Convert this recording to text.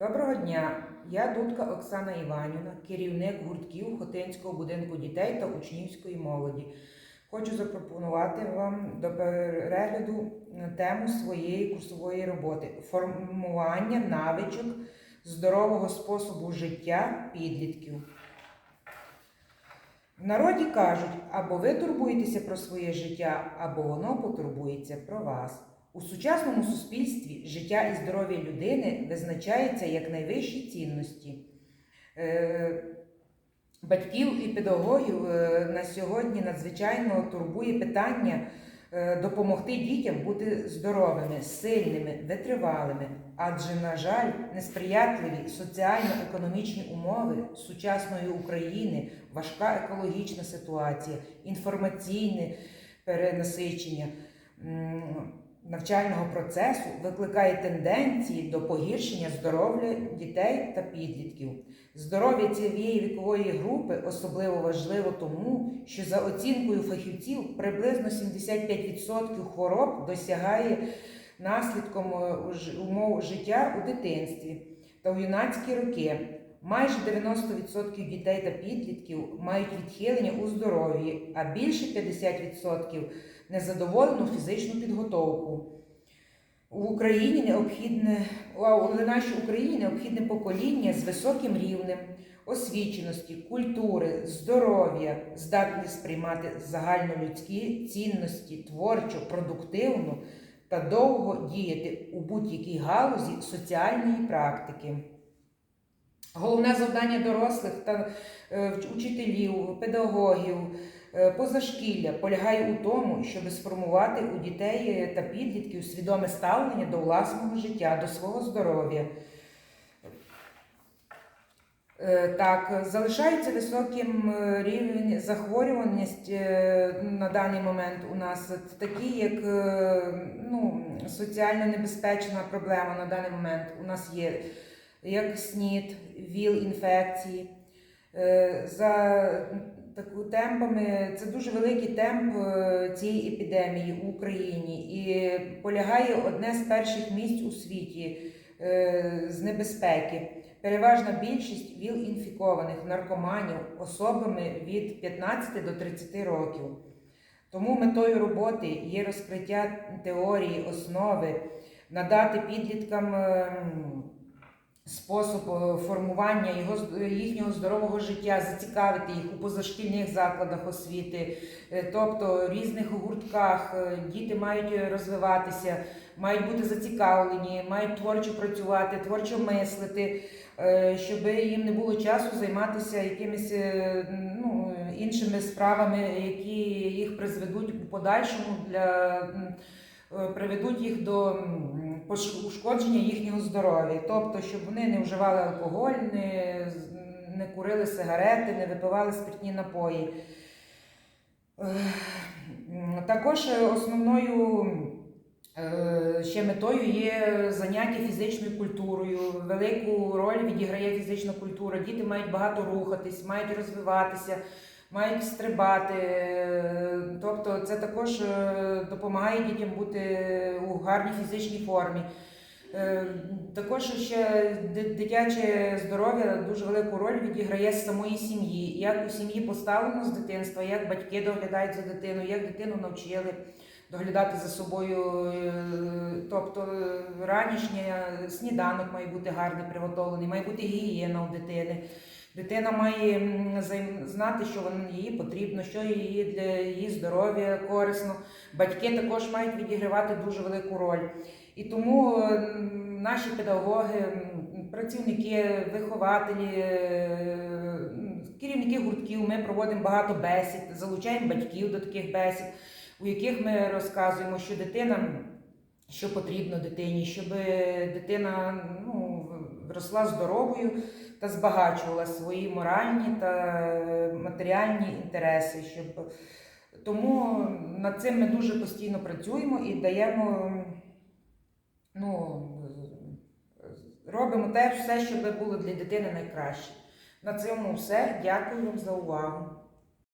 Доброго дня! Я Дудка Оксана Іванівна, керівник гуртків Хотинського будинку дітей та учнівської молоді. Хочу запропонувати вам до перегляду тему своєї курсової роботи формування навичок здорового способу життя підлітків. В народі кажуть, або ви турбуєтеся про своє життя, або воно потурбується про вас. У сучасному суспільстві життя і здоров'я людини визначається як найвищі цінності. Е, Батьків і педагогів е, на сьогодні надзвичайно турбує питання е, допомогти дітям бути здоровими, сильними, витривалими. Адже, на жаль, несприятливі соціально-економічні умови сучасної України, важка екологічна ситуація, інформаційне перенасичення. Навчального процесу викликає тенденції до погіршення здоров'я дітей та підлітків. Здоров'я цієї вікової групи особливо важливо тому, що за оцінкою фахівців приблизно 75% хвороб досягає наслідком е, умов життя у дитинстві та у юнацькі роки. Майже 90% дітей та підлітків мають відхилення у здоров'ї, а більше 50% незадоволену фізичну підготовку. В Україні необхідне у нашій Україні необхідне покоління з високим рівнем освіченості, культури, здоров'я, здатне сприймати загальнолюдські цінності, творчо, продуктивно та довго діяти у будь-якій галузі соціальної практики. Головне завдання дорослих та е, учителів, педагогів, е, позашкілля полягає у тому, щоб сформувати у дітей та підлітків свідоме ставлення до власного життя, до свого здоров'я. Е, Так, залишається високим рівень захворюваність на даний момент у нас такі, як ну, соціально небезпечна проблема на даний момент. У нас є як СНІД, ВІЛ-інфекції. Е, За таку темпами це дуже великий темп е, цієї епідемії в Україні і полягає одне з перших місць у світі е, з небезпеки. Переважна більшість ВІЛ-інфікованих наркоманів особами від 15 до 30 років. Тому метою роботи є розкриття теорії, основи, надати підліткам ем, спосіб е, формування його, їхнього здорового життя, зацікавити їх у позашкільних закладах освіти, е, тобто в різних гуртках е, діти мають розвиватися, мають бути зацікавлені, мають творчо працювати, творчо мислити, щоб їм не було часу займатися якимись ну, іншими справами, які їх призведуть у подальшому для приведуть їх до ушкодження їхнього здоров'я. Тобто, щоб вони не вживали алкоголь, не, не курили сигарети, не випивали спиртні напої. Е, Також е, основною е, ще метою є заняття фізичною культурою. Велику роль відіграє фізична культура. Діти мають багато рухатись, мають розвиватися, мають стрибати. Тобто це також е, допомагає дітям бути у гарній фізичній формі. Е, Також ще дитяче здоров'я дуже велику роль відіграє з самої сім'ї. Як у сім'ї поставлено з дитинства, як батьки доглядають за дитиною, як дитину навчили доглядати за собою. е, Тобто ранішній сніданок має бути гарний приготовлений, має бути гігієна у дитини. Дитина має знати, що їй потрібно, що її для її здоров'я корисно. Батьки також мають відігравати дуже велику роль. І тому е, наші педагоги, працівники, вихователі, е, керівники гуртків, ми проводимо багато бесід, залучаємо батьків до таких бесід, у яких ми розказуємо, що дитина, що потрібно дитині, щоб дитина ну, росла здоровою та збагачувала свої моральні та матеріальні інтереси. Щоб... Тому над цим ми дуже постійно працюємо і даємо, ну, робимо те все, щоб було для дитини найкраще. На цьому все. Дякую вам за увагу.